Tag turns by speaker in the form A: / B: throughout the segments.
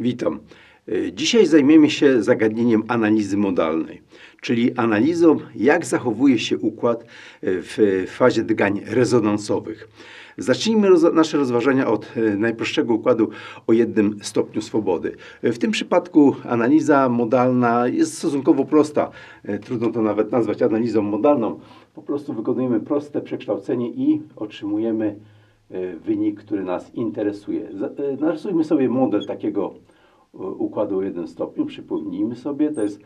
A: Witam. Y, Dzisiaj zajmiemy się zagadnieniem analizy modalnej, czyli analizą, jak zachowuje się układ y, w fazie drgań rezonansowych. Zacznijmy roz- nasze rozważania od y, najprostszego układu o jednym stopniu swobody. W tym przypadku analiza modalna jest stosunkowo prosta. Trudno to nawet nazwać analizą modalną. Po prostu wykonujemy proste przekształcenie i otrzymujemy wynik, który nas interesuje. Narysujmy sobie model takiego układu o jednym stopniu. Przypomnijmy sobie, to jest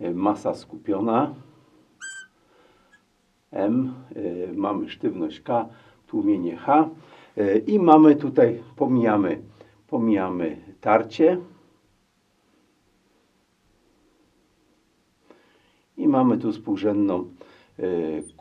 A: y, masa skupiona M, y, mamy sztywność K, tłumienie H i mamy tutaj, pomijamy, pomijamy tarcie i mamy tu współrzędną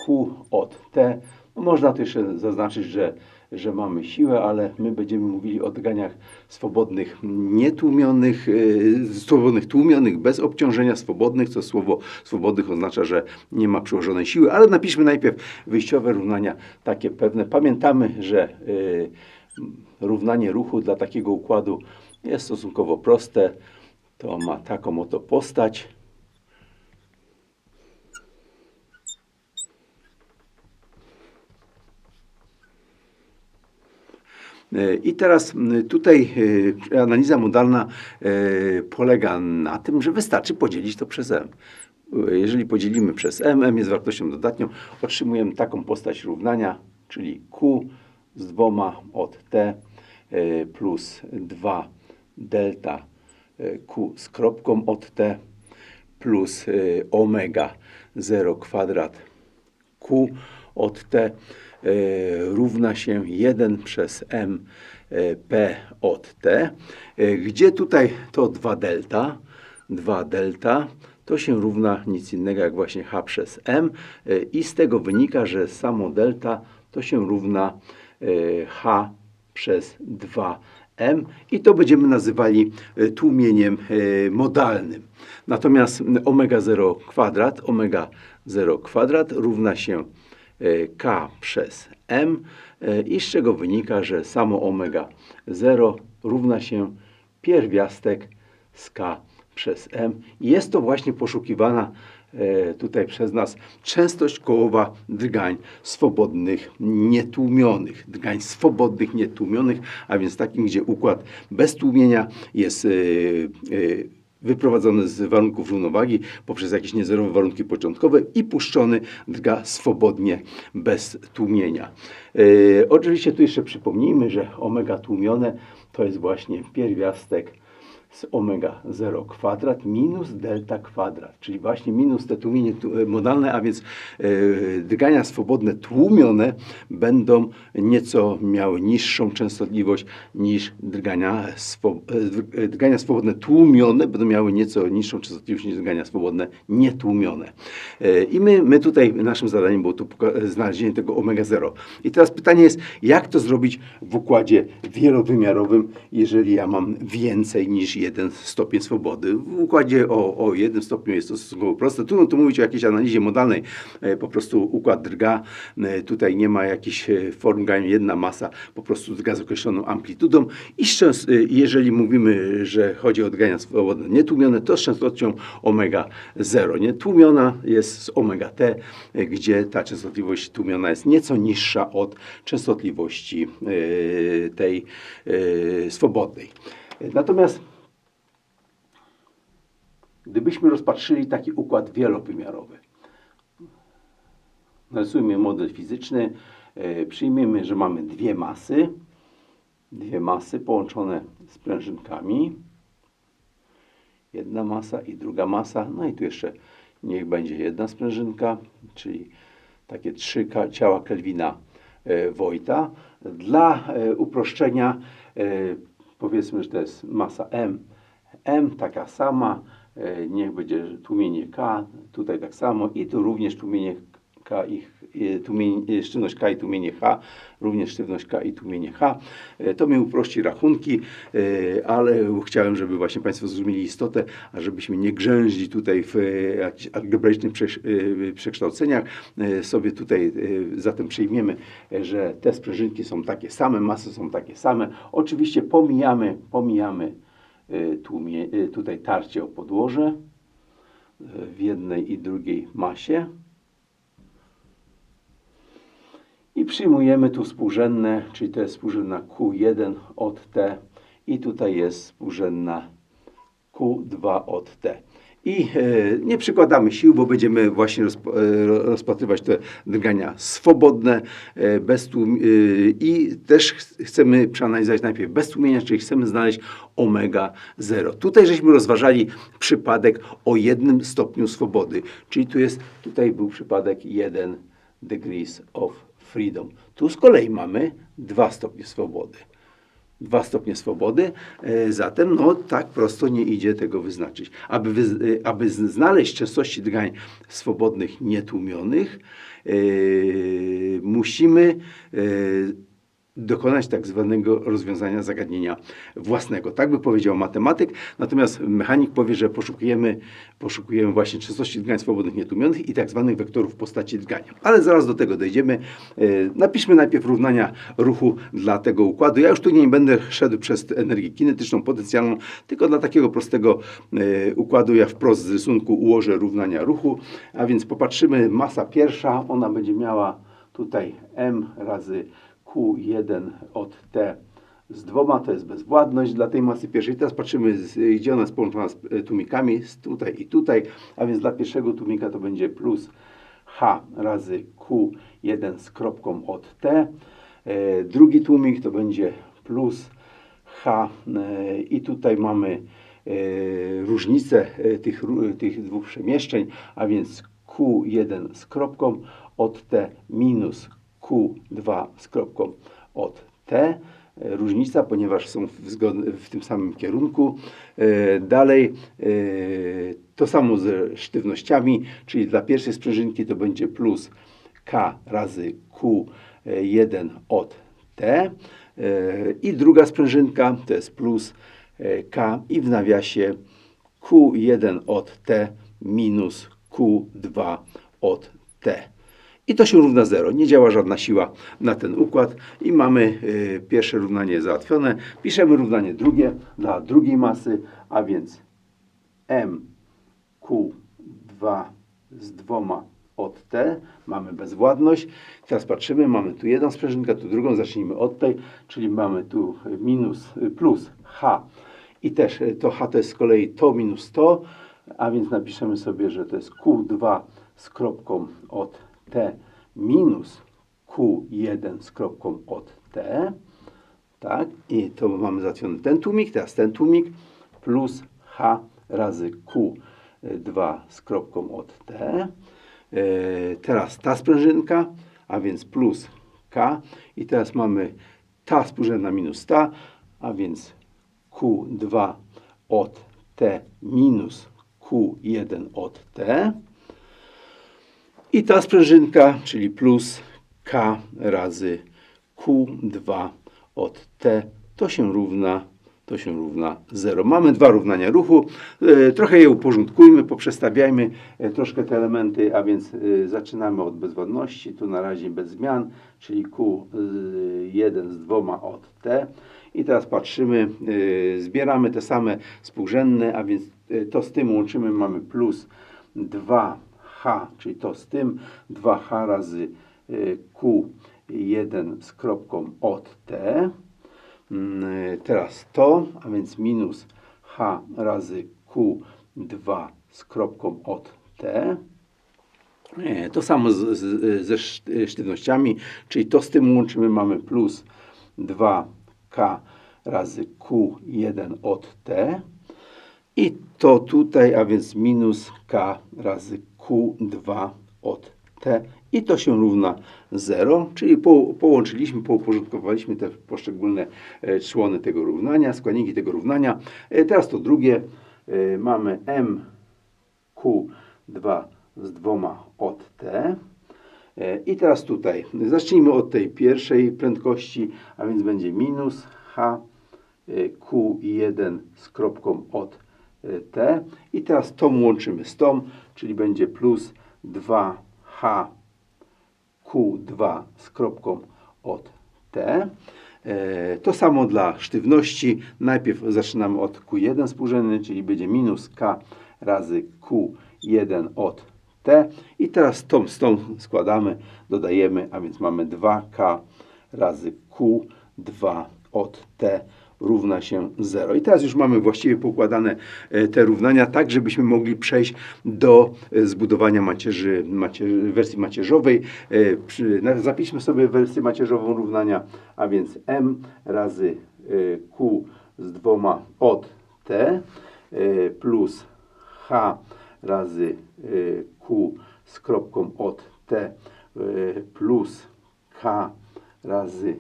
A: Q od T. No można jeszcze zaznaczyć, że, że mamy siłę, ale my będziemy mówili o drganiach swobodnych, nietłumionych, y, swobodnych tłumionych, bez obciążenia, swobodnych, co słowo swobodnych oznacza, że nie ma przyłożonej siły, ale napiszmy najpierw wyjściowe równania takie pewne. Pamiętamy, że y, równanie ruchu dla takiego układu jest stosunkowo proste. To ma taką oto postać. I teraz tutaj e, analiza modalna e, polega na tym, że wystarczy podzielić to przez m. E, Jeżeli podzielimy przez m, m jest wartością dodatnią, otrzymujemy taką postać równania, czyli q z dwoma od t e, plus 2 delta e, q z kropką od t plus e, omega 0 kwadrat q od t e, równa się 1 przez m e, p od t, e, gdzie tutaj to 2 delta, 2 delta to się równa nic innego jak właśnie h przez m e, i z tego wynika, że samo delta to się równa e, h przez 2m i to będziemy nazywali e, tłumieniem e, modalnym. Natomiast m, omega 0 kwadrat, omega 0 kwadrat równa się e, k przez m e, i z czego wynika, że samo omega 0 równa się pierwiastek z k przez m. I jest to właśnie poszukiwana e, tutaj przez nas częstość kołowa drgań swobodnych, nietłumionych. Drgań swobodnych, nietłumionych, a więc takim, gdzie układ bez tłumienia jest e, wyprowadzony z warunków równowagi poprzez jakieś niezerowe warunki początkowe i puszczony drga swobodnie, bez tłumienia. E, oczywiście tu jeszcze przypomnijmy, że omega tłumione to jest właśnie pierwiastek z omega 0 kwadrat minus delta kwadrat, czyli właśnie minus te tłumienie e, modalne, a więc e, drgania swobodne tłumione będą nieco miały niższą częstotliwość niż drgania, swo, e, dr- drgania swobodne tłumione będą miały nieco niższą częstotliwość niż drgania swobodne nietłumione. I my, my tutaj naszym zadaniem było tu znalezienie tego omega 0. I teraz pytanie jest, jak to zrobić w układzie wielowymiarowym, jeżeli ja mam więcej niż jeden stopień swobody. W układzie o, o jednym stopniu jest to stosunkowo proste. Trudno tu mówić o jakiejś analizie modalnej. E, Po prostu układ drga. E, Tutaj nie ma jakichś e, form. Jedna masa po prostu drga z określoną amplitudą. I e, jeżeli mówimy, że chodzi o drgania swobodne nietłumione, to z częstotliwością omega 0. Nie? Tłumiona jest z omega t, gdzie ta częstotliwość tłumiona jest nieco niższa od częstotliwości tej swobodnej. Natomiast Gdybyśmy rozpatrzyli taki układ wielowymiarowy, narysujmy model fizyczny, e, przyjmiemy, że mamy dwie masy, dwie masy połączone sprężynkami, jedna masa i druga masa, no i tu jeszcze niech będzie jedna sprężynka, czyli takie trzy ciała Kelwina e, Wojta. Dla e, uproszczenia powiedzmy, że to jest masa M, M taka sama, niech będzie tłumienie K, tutaj tak samo i tu również tłumienie K i e, tłumienie, sztywność K i tłumienie H, również sztywność K i tłumienie H. E, To mi uprości rachunki, e, ale chciałem, żeby właśnie Państwo zrozumieli istotę, a żebyśmy nie grzęźli tutaj w e, jakichś algebraicznych e, przekształceniach. E, Sobie tutaj e, zatem przyjmiemy, e, że te sprężynki są takie same, masy są takie same. Oczywiście pomijamy, pomijamy tłumie, y, tutaj tarcie o podłoże y, w jednej i drugiej masie. I przyjmujemy tu współrzędne, czyli to jest współrzędna Q1 od T i tutaj jest współrzędna Q2 od T. I e, nie przykładamy sił, bo będziemy właśnie e, ro- rozpatrywać te drgania swobodne e, bez i też ch- chcemy przeanalizować najpierw bez tłumienia, czyli chcemy znaleźć omega 0. Tutaj żeśmy rozważali przypadek o jednym stopniu swobody, czyli tu jest, tutaj był przypadek 1 degrees of freedom. Tu z kolei mamy 2 stopnie swobody. Dwa stopnie swobody, e, zatem no tak prosto nie idzie tego wyznaczyć. Aby, wy, e, aby znaleźć częstości drgań swobodnych nietłumionych, e, musimy e, dokonać tak zwanego rozwiązania zagadnienia własnego. Tak by powiedział matematyk, natomiast mechanik powie, że poszukujemy, poszukujemy właśnie częstości drgań swobodnych nietłumionych i tak zwanych wektorów postaci drgania. Ale zaraz do tego dojdziemy. E, Napiszmy najpierw równania ruchu dla tego układu. Ja już tu nie będę szedł przez energię kinetyczną, potencjalną, tylko dla takiego prostego e, układu ja wprost z rysunku ułożę równania ruchu. A więc popatrzymy, masa pierwsza, ona będzie miała tutaj m razy Q1 od T z dwoma, to jest bezwładność dla tej masy pierwszej. Teraz patrzymy, gdzie ona jest połączona z e, tłumikami, z tutaj i tutaj, a więc dla pierwszego tłumika to będzie plus H razy Q1 z kropką od T. E, Drugi tłumik to będzie plus H e, i tutaj mamy różnicę tych, tych dwóch przemieszczeń, a więc Q1 z kropką od T minus Q2 z kropką od T. E, Różnica, ponieważ są w, w tym samym kierunku. E, Dalej e, to samo ze sztywnościami, czyli dla pierwszej sprężynki to będzie plus K razy Q1 od T. I druga sprężynka to jest plus K i w nawiasie Q1 od T minus Q2 od T. I to się równa 0. Nie działa żadna siła na ten układ. I mamy y, pierwsze równanie załatwione. Piszemy równanie drugie dla drugiej masy, a więc M Q2 z dwoma od T. Mamy bezwładność. Teraz patrzymy, mamy tu jedną sprężynkę, tu drugą. Zacznijmy od tej, czyli mamy tu minus, y, plus H. I też y, to H to jest z kolei to minus to, a więc napiszemy sobie, że to jest Q2 z kropką od T minus Q1 z kropką od T. Tak, i to mamy załatwiony ten tłumik, teraz ten tłumik plus H razy Q2 z kropką od T. E, Teraz ta sprężynka, a więc plus K i teraz mamy ta współrzędna minus ta, a więc Q2 od T minus Q1 od T. I ta sprężynka, czyli plus K razy Q2 od T, to się równa, to się równa 0. Mamy dwa równania ruchu. E, Trochę je uporządkujmy, poprzestawiajmy e, troszkę te elementy, a więc e, zaczynamy od bezwładności. Tu na razie bez zmian, czyli Q1 z dwoma od T. I teraz patrzymy, zbieramy te same współrzędne, a więc to z tym łączymy, mamy plus 2H, czyli to z tym 2H razy y, Q1 z kropką od T. Mm, Teraz to, a więc minus H razy Q2 z kropką od T. To samo z, z, ze szt- sztywnościami, czyli to z tym łączymy, mamy plus 2K razy Q1 od T. I to tutaj, a więc minus K razy Q2 od T. I to się równa 0, czyli po, połączyliśmy, pouporządkowaliśmy te poszczególne e, człony tego równania, składniki tego równania. E, teraz to drugie. E, mamy M Q2 z dwoma od T. E, I teraz tutaj zacznijmy od tej pierwszej prędkości, a więc będzie minus H y, Q1 z kropką od y, T. I teraz tą łączymy z tą, czyli będzie plus 2H Q2 z kropką od T. E, To samo dla sztywności. Najpierw zaczynamy od Q1 współrzędny, czyli będzie minus K razy Q1 od T. I teraz tą z tą składamy, dodajemy, a więc mamy 2K razy Q2 od T równa się 0. I teraz już mamy właściwie poukładane e, te równania tak, żebyśmy mogli przejść do e, zbudowania macierzy, macierzy, wersji macierzowej. E, Zapiszmy sobie wersję macierzową równania, a więc m razy q z dwoma od t plus h razy q z kropką od t plus k razy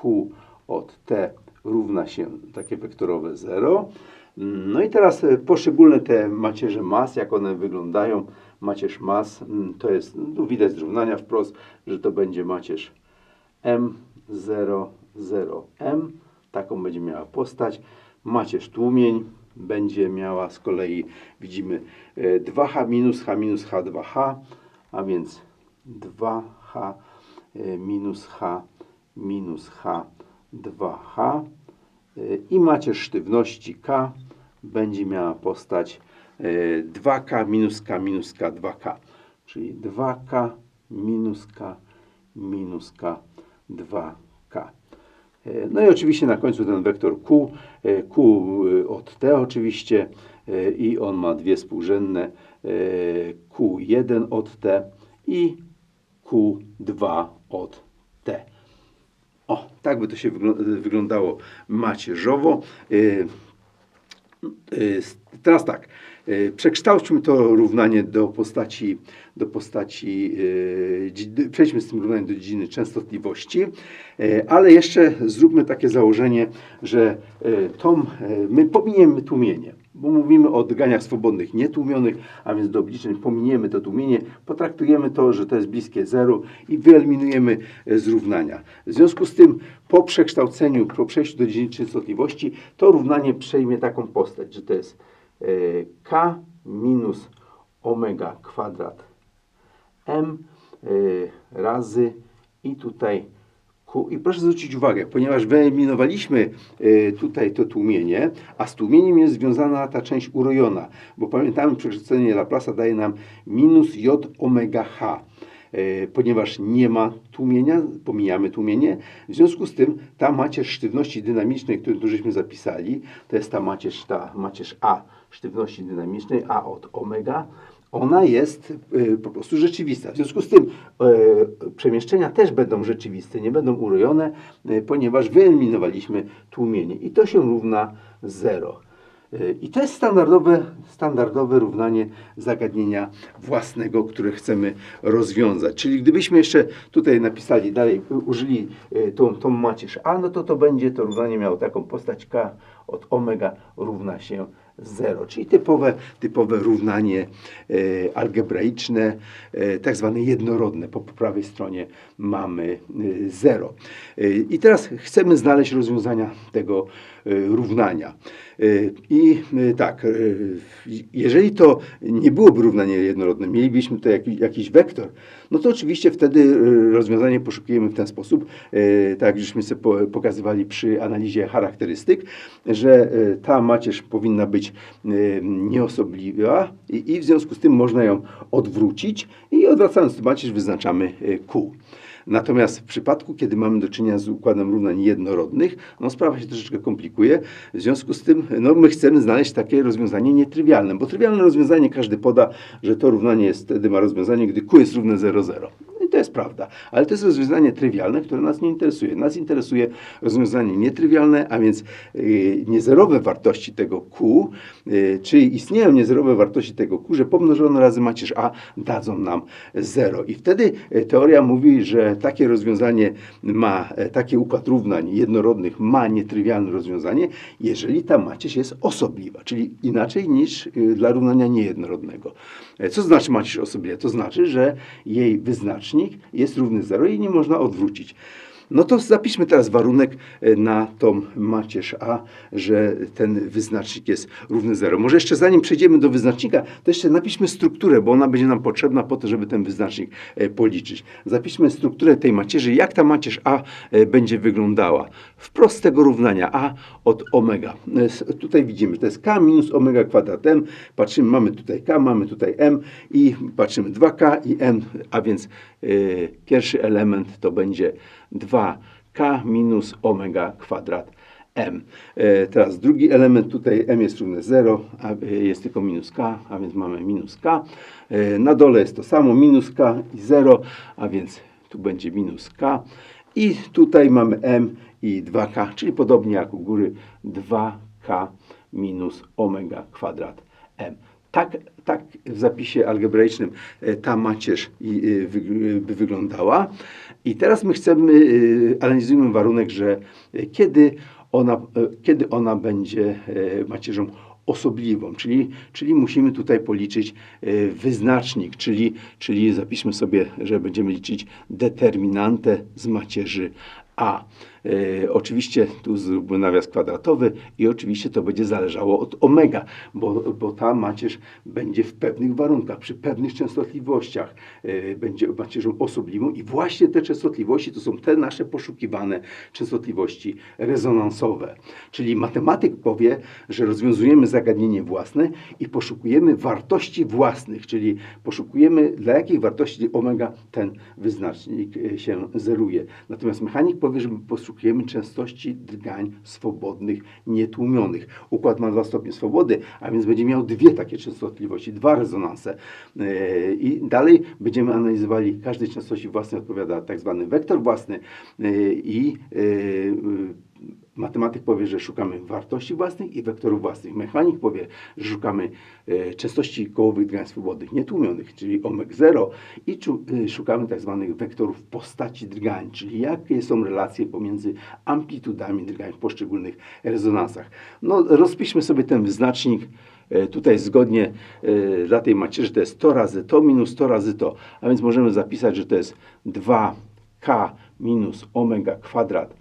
A: q od t równa się takie wektorowe 0. No i teraz e, poszczególne te macierze mas, jak one wyglądają. Macierz mas mm, to jest, no, widać z równania wprost, że to będzie macierz M0, 0M. Taką będzie miała postać. Macierz tłumień będzie miała z kolei, widzimy e, 2H minus H minus H 2H, a więc 2H e, minus H minus H 2H y, i macierz sztywności K. Będzie miała postać y, 2K minus K minus K 2K, czyli 2K minus K minus K 2K. Y, No i oczywiście na końcu ten wektor Q, y, Q od T oczywiście. I on ma dwie współrzędne y, Q1 od T i Q2 od T. Tak by to się wyglą- wyglądało macierzowo. Y, y, Teraz tak, y, przekształćmy to równanie do postaci, do postaci przejdźmy z tym równaniem do dziedziny częstotliwości, ale jeszcze zróbmy takie założenie, że y, my pominiemy tłumienie, bo mówimy o odganiach swobodnych nietłumionych, a więc do obliczeń pominiemy to tłumienie, potraktujemy to, że to jest bliskie zeru i wyeliminujemy e, z równania. W związku z tym po przekształceniu, po przejściu do dziedziny częstotliwości, to równanie przejmie taką postać, że to jest e, k minus omega kwadrat m e, razy i tutaj. I proszę zwrócić uwagę, ponieważ wyeliminowaliśmy e, tutaj to tłumienie, a z tłumieniem jest związana ta część urojona, bo pamiętamy, przekształcenie Laplace'a daje nam minus j omega h. E, Ponieważ nie ma tłumienia, pomijamy tłumienie, w związku z tym ta macierz sztywności dynamicznej, którą tu żeśmy zapisali, to jest ta macierz, ta macierz A sztywności dynamicznej, A od omega, ona jest y, po prostu rzeczywista. W związku z tym y, przemieszczenia też będą rzeczywiste, nie będą urojone, y, ponieważ wyeliminowaliśmy tłumienie i to się równa 0. Y, I to jest standardowe, standardowe równanie zagadnienia własnego, które chcemy rozwiązać. Czyli gdybyśmy jeszcze tutaj napisali dalej, użyli tą, tą macierz A, no to to będzie to równanie miało taką postać K od omega równa się 0, czyli typowe, typowe równanie e, algebraiczne, e, tak zwane jednorodne. Po, po prawej stronie mamy 0. I teraz chcemy znaleźć rozwiązania tego e, równania. E, I e, tak, e, jeżeli to nie byłoby równanie jednorodne, mielibyśmy tutaj jakiś, jakiś wektor, no to oczywiście wtedy e, rozwiązanie poszukujemy w ten sposób, e, tak jak żeśmy sobie po- pokazywali przy analizie charakterystyk, że e, ta macierz powinna być e, nieosobliwa i, i w związku z tym można ją odwrócić i odwracając tę macierz wyznaczamy e, Q. Natomiast w przypadku, kiedy mamy do czynienia z układem równań jednorodnych, no sprawa się troszeczkę komplikuje. W związku z tym, no my chcemy znaleźć takie rozwiązanie nietrywialne, bo trywialne rozwiązanie każdy poda, że to równanie jest, wtedy ma rozwiązanie, gdy Q jest równe 0,0. I to jest prawda. Ale to jest rozwiązanie trywialne, które nas nie interesuje. Nas interesuje rozwiązanie nietrywialne, a więc yy, niezerowe wartości tego Q, yy, czyli istnieją niezerowe wartości tego Q, że pomnożone razy macierz A dadzą nam 0. I wtedy e, teoria mówi, że takie rozwiązanie ma, taki układ równań jednorodnych ma nietrywialne rozwiązanie, jeżeli ta macierz jest osobliwa, czyli inaczej niż y, dla równania niejednorodnego. Co znaczy macierz osobliwa? To znaczy, że jej wyznacznik jest równy 0 i nie można odwrócić. No to zapiszmy teraz warunek e, na tą macierz A, że ten wyznacznik jest równy 0. Może jeszcze zanim przejdziemy do wyznacznika, to jeszcze napiszmy strukturę, bo ona będzie nam potrzebna po to, żeby ten wyznacznik e, policzyć. Zapiszmy strukturę tej macierzy, jak ta macierz A e, będzie wyglądała. Wprost tego równania A od omega. Tutaj widzimy, że to jest K minus omega kwadrat M. Patrzymy, mamy tutaj K, mamy tutaj M i patrzymy 2K i M, a więc e, pierwszy element to będzie 2K minus omega kwadrat M. E, Teraz drugi element, tutaj M jest równe 0, a e, jest tylko minus K, a więc mamy minus K. E, Na dole jest to samo, minus K i 0, a więc tu będzie minus K. I tutaj mamy M i 2K, czyli podobnie jak u góry 2K minus omega kwadrat M. Tak, tak w zapisie algebraicznym e, ta macierz e, by wyglądała. I teraz my chcemy, e, analizujemy warunek, że kiedy ona, kiedy ona będzie macierzą osobliwą, czyli, czyli musimy tutaj policzyć wyznacznik, czyli, czyli zapiszmy sobie, że będziemy liczyć determinantę z macierzy A. E, oczywiście tu zróbmy nawias kwadratowy i oczywiście to będzie zależało od omega, bo, bo ta macierz będzie w pewnych warunkach, przy pewnych częstotliwościach e, będzie macierzą osobliwą i właśnie te częstotliwości to są te nasze poszukiwane częstotliwości rezonansowe. Czyli matematyk powie, że rozwiązujemy zagadnienie własne i poszukujemy wartości własnych, czyli poszukujemy dla jakiej wartości omega ten wyznacznik e, się zeruje. Natomiast mechanik powie, że poszukujemy częstości drgań swobodnych, nietłumionych. Układ ma dwa stopnie swobody, a więc będzie miał dwie takie częstotliwości, dwa rezonanse. E, I dalej będziemy analizowali każdej częstości własnej odpowiada tak zwany wektor własny e, i e, Matematyk powie, że szukamy wartości własnych i wektorów własnych. Mechanik powie, że szukamy e, częstości kołowych drgań swobodnych nietłumionych, czyli omeg 0 i e, szukamy tak zwanych wektorów postaci drgań, czyli jakie są relacje pomiędzy amplitudami drgań w poszczególnych rezonansach. No, rozpiszmy sobie ten wyznacznik. E, Tutaj zgodnie dla tej macierzy to jest to razy to minus to razy to, a więc możemy zapisać, że to jest 2k minus omega kwadrat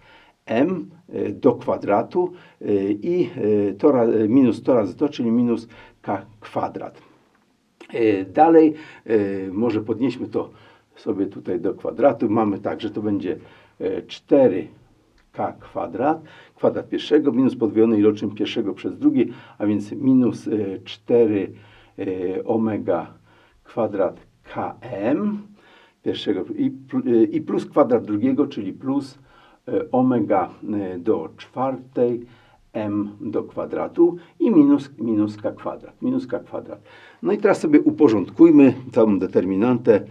A: m e, do kwadratu e, i e, to minus to razy to, czyli minus k kwadrat. Dalej może podnieśmy to sobie tutaj do kwadratu. Mamy tak, że to będzie e, 4k kwadrat, kwadrat pierwszego minus podwojony iloczyn pierwszego przez drugi, a więc minus e, 4 e, omega kwadrat km pierwszego i, pl- i plus kwadrat drugiego, czyli plus omega e, do czwartej m do kwadratu i minus, minus k kwadrat, minus k kwadrat. No i teraz sobie uporządkujmy tą determinantę,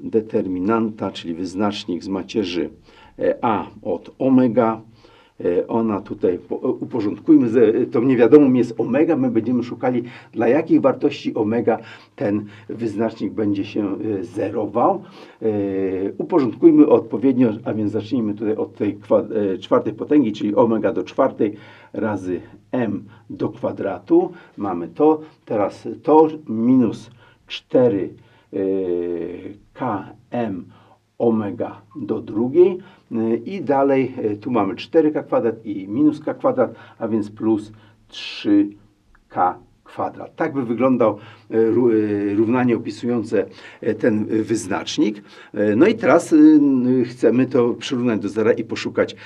A: determinanta, czyli wyznacznik z macierzy e, a od omega, ona tutaj po- uporządkujmy, ze- tą niewiadomą jest omega, my będziemy szukali dla jakich wartości omega ten wyznacznik będzie się e, zerował. E, Uporządkujmy odpowiednio, a więc zacznijmy tutaj od tej e, czwartej potęgi, czyli omega do czwartej razy m do kwadratu. Mamy to, teraz to minus 4 e, km omega do drugiej. Y, i dalej y, tu mamy 4k kwadrat i minus k kwadrat, a więc plus 3k kwadrat. Tak by wyglądał ró- y, równanie opisujące y, ten wyznacznik. No i teraz chcemy to przyrównać do zera i poszukać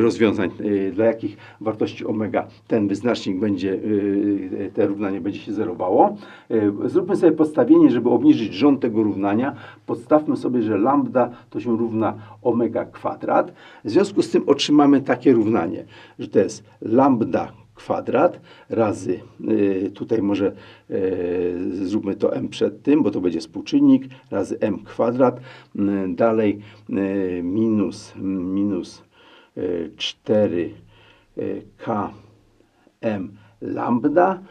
A: rozwiązań, dla jakich wartości omega ten wyznacznik będzie, te równanie będzie się zerowało. Zróbmy sobie podstawienie, żeby obniżyć rząd tego równania. Podstawmy sobie, że lambda to się równa omega kwadrat. W związku z tym otrzymamy takie równanie, że to jest lambda kwadrat razy, y, tutaj może y, zróbmy to m przed tym, bo to będzie współczynnik, razy m kwadrat, y, dalej minus, minus y, 4 y, k m lambda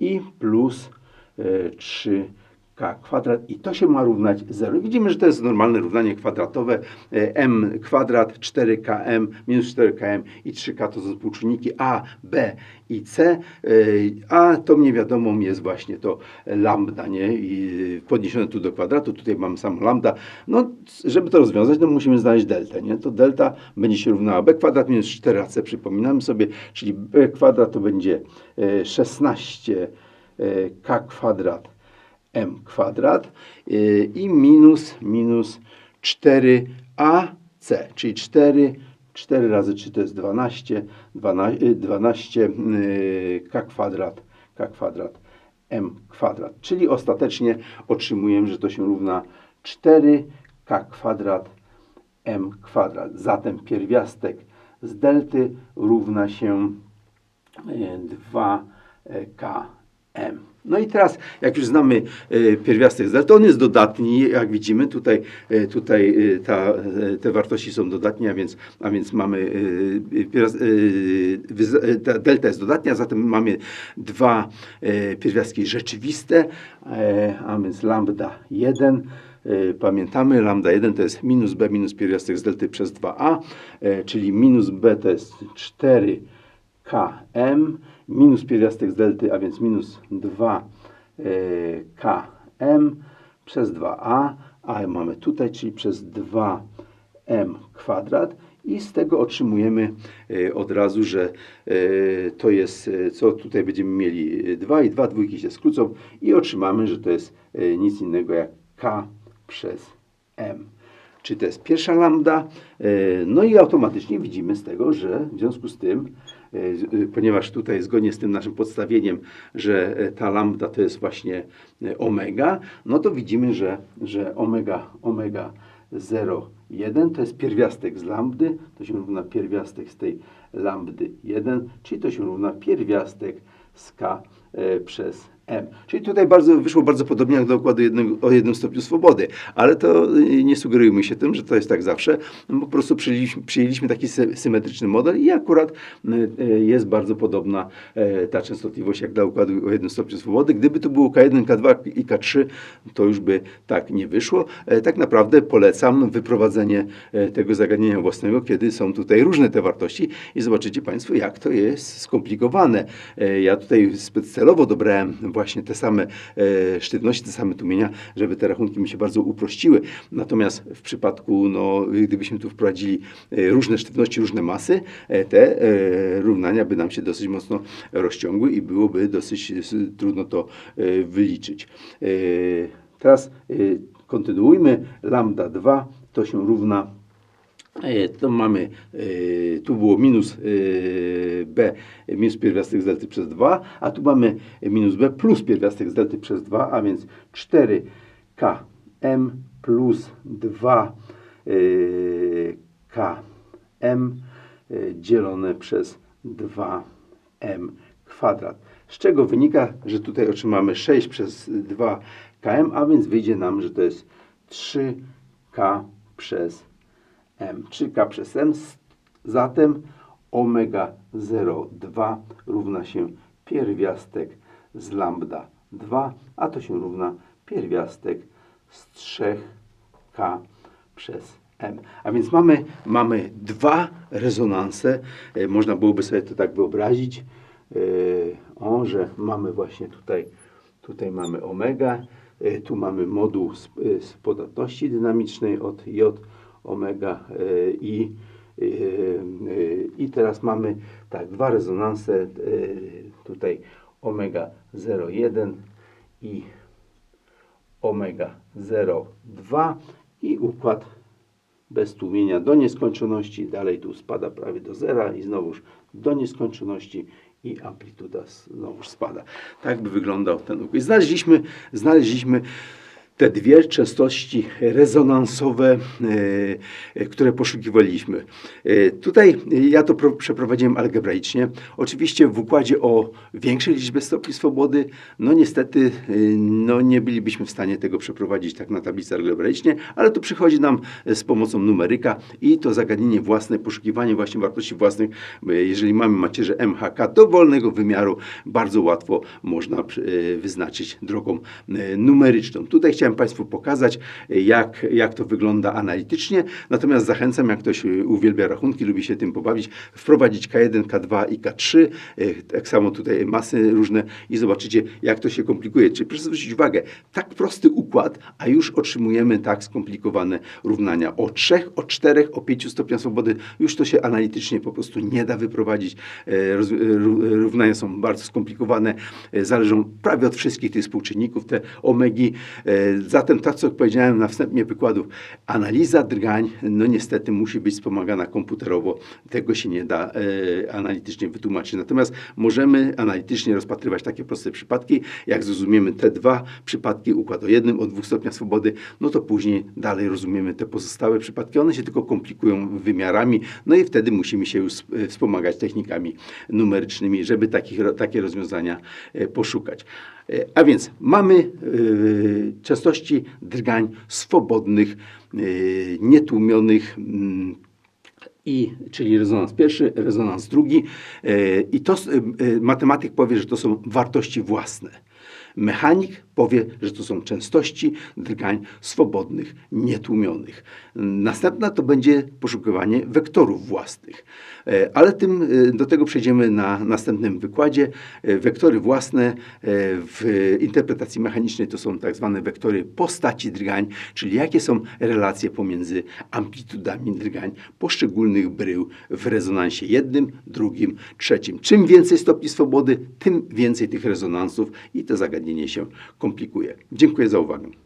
A: i plus y, 3 k kwadrat i to się ma równać 0. Widzimy, że to jest normalne równanie kwadratowe. E, m kwadrat 4km minus 4km i 3k to są współczynniki a, b i c. E, A to mnie wiadomo jest właśnie to lambda, nie? I podniesione tu do kwadratu, tutaj mamy samo lambda. No, żeby to rozwiązać, no musimy znaleźć deltę, nie? To delta będzie się równała b kwadrat minus 4ac, przypominamy sobie, czyli b kwadrat to będzie e, 16 e, k kwadrat m kwadrat y, i minus minus 4ac, czyli 4, 4 razy 3 to jest 12, 12, 12 y, k kwadrat, k kwadrat m kwadrat. Czyli ostatecznie otrzymujemy, że to się równa 4k kwadrat m kwadrat. Zatem pierwiastek z delty równa się e, 2km. No i teraz, jak już znamy e, pierwiastek z delty, on jest dodatni, jak widzimy, tutaj, e, tutaj e, ta, te wartości są dodatnie, a więc, a więc mamy, delta jest dodatnia, zatem mamy dwa pierwiastki rzeczywiste, a więc lambda 1, E, Pamiętamy, lambda 1 to jest minus b minus pierwiastek z delty przez 2a, e, czyli minus b to jest 4km, minus pierwiastek z delty, a więc minus 2km przez 2a, a mamy tutaj, czyli przez 2m kwadrat i z tego otrzymujemy e, od razu, że e, to jest, e, co tutaj będziemy mieli 2 i 2 dwójki się skrócą i otrzymamy, że to jest e, nic innego jak k przez m. Czy to jest pierwsza lambda? E, No i automatycznie widzimy z tego, że w związku z tym, e, e, ponieważ tutaj zgodnie z tym naszym podstawieniem, że e, ta lambda to jest właśnie e, omega, no to widzimy, że, że omega, omega 0,1 to jest pierwiastek z lambdy, to się równa pierwiastek z tej lambdy 1, czyli to się równa pierwiastek z k e, przez m. Czyli tutaj bardzo, wyszło bardzo podobnie jak do układu o jednym stopniu swobody, ale to y, nie sugerujmy się tym, że to jest tak zawsze. No, po prostu przyjęliśmy, przyjęliśmy taki sy symetryczny model i akurat y, y, jest bardzo podobna ta częstotliwość jak dla układu o jednym stopniu swobody. Gdyby to było K1, K2 i K3, to już by tak nie wyszło. E, Tak naprawdę polecam wyprowadzenie e, tego zagadnienia własnego, kiedy są tutaj różne te wartości i zobaczycie Państwo, jak to jest skomplikowane. E, Ja tutaj celowo dobrałem właśnie te same e, sztywności, te same tłumienia, żeby te rachunki mi się bardzo uprościły. Natomiast w przypadku, no, gdybyśmy tu wprowadzili e, różne sztywności, różne masy, e, te równania by nam się dosyć mocno rozciągły i byłoby dosyć trudno to wyliczyć. Teraz kontynuujmy. Lambda 2 to się równa To mamy, e, tu było minus e, b, minus pierwiastek z delty przez 2, a tu mamy minus b plus pierwiastek z delty przez 2, a więc 4km plus 2km e, dzielone przez 2m kwadrat. Z czego wynika, że tutaj otrzymamy 6 przez 2km, a więc wyjdzie nam, że to jest 3k przez m. 3k przez m. Zatem omega 0,2 równa się pierwiastek z lambda 2, a to się równa pierwiastek z 3k przez m. A więc mamy, mamy dwa rezonanse. E, Można byłoby sobie to tak wyobrazić, e, o, że mamy właśnie tutaj, tutaj mamy omega, e, tu mamy moduł z, z podatności dynamicznej od J omega e, i, e, e, i teraz mamy tak dwa rezonanse tutaj omega 0,1 i omega 0,2 i układ bez tłumienia do nieskończoności, dalej tu spada prawie do zera i znowuż do nieskończoności i amplituda znowuż spada. Tak by wyglądał ten układ. Znaleźliśmy, znaleźliśmy te dwie częstości rezonansowe, e, e, które poszukiwaliśmy. E, Tutaj ja to pro, przeprowadziłem algebraicznie. Oczywiście w układzie o większej liczbie stopni swobody, no niestety no nie bylibyśmy w stanie tego przeprowadzić tak na tablicy algebraicznie, ale to przychodzi nam z pomocą numeryka i to zagadnienie własne, poszukiwanie właśnie wartości własnych, jeżeli mamy macierzę MHK dowolnego wymiaru, bardzo łatwo można wyznaczyć drogą numeryczną. Tutaj chciałem Państwu pokazać, jak, jak to wygląda analitycznie, natomiast zachęcam, jak ktoś e, uwielbia rachunki, lubi się tym pobawić, wprowadzić K1, K2 i K3, e, tak samo tutaj masy różne i zobaczycie, jak to się komplikuje. Czyli proszę zwrócić uwagę, tak prosty układ, a już otrzymujemy tak skomplikowane równania o trzech, o czterech, o pięciu stopniach swobody. Już to się analitycznie po prostu nie da wyprowadzić. E, Równania są bardzo skomplikowane, zależą prawie od wszystkich tych współczynników, te omegi. Zatem tak, co powiedziałem na wstępie wykładów, analiza drgań, no niestety musi być wspomagana komputerowo. Tego się nie da e, analitycznie wytłumaczyć. Natomiast możemy analitycznie rozpatrywać takie proste przypadki. Jak zrozumiemy te dwa przypadki, układ o jednym, o dwóch stopniach swobody, no to później dalej rozumiemy te pozostałe przypadki. One się tylko komplikują wymiarami, no i wtedy musimy się już wspomagać technikami numerycznymi, żeby takich, takie rozwiązania e, poszukać. E, A więc mamy e, częstości drgań swobodnych, e, nietłumionych, mm, i, czyli rezonans pierwszy, rezonans drugi. I to matematyk powie, że to są wartości własne. Mechanik powie, że to są częstości drgań swobodnych, nietłumionych. Następna to będzie poszukiwanie wektorów własnych. E, Ale tym, e, do tego przejdziemy na następnym wykładzie. E, Wektory własne w interpretacji mechanicznej to są tak zwane wektory postaci drgań, czyli jakie są relacje pomiędzy amplitudami drgań poszczególnych brył w rezonansie jednym, drugim, trzecim. Czym więcej stopni swobody, tym więcej tych rezonansów i to zagadnienie się komplikuje. Dziękuję za uwagę.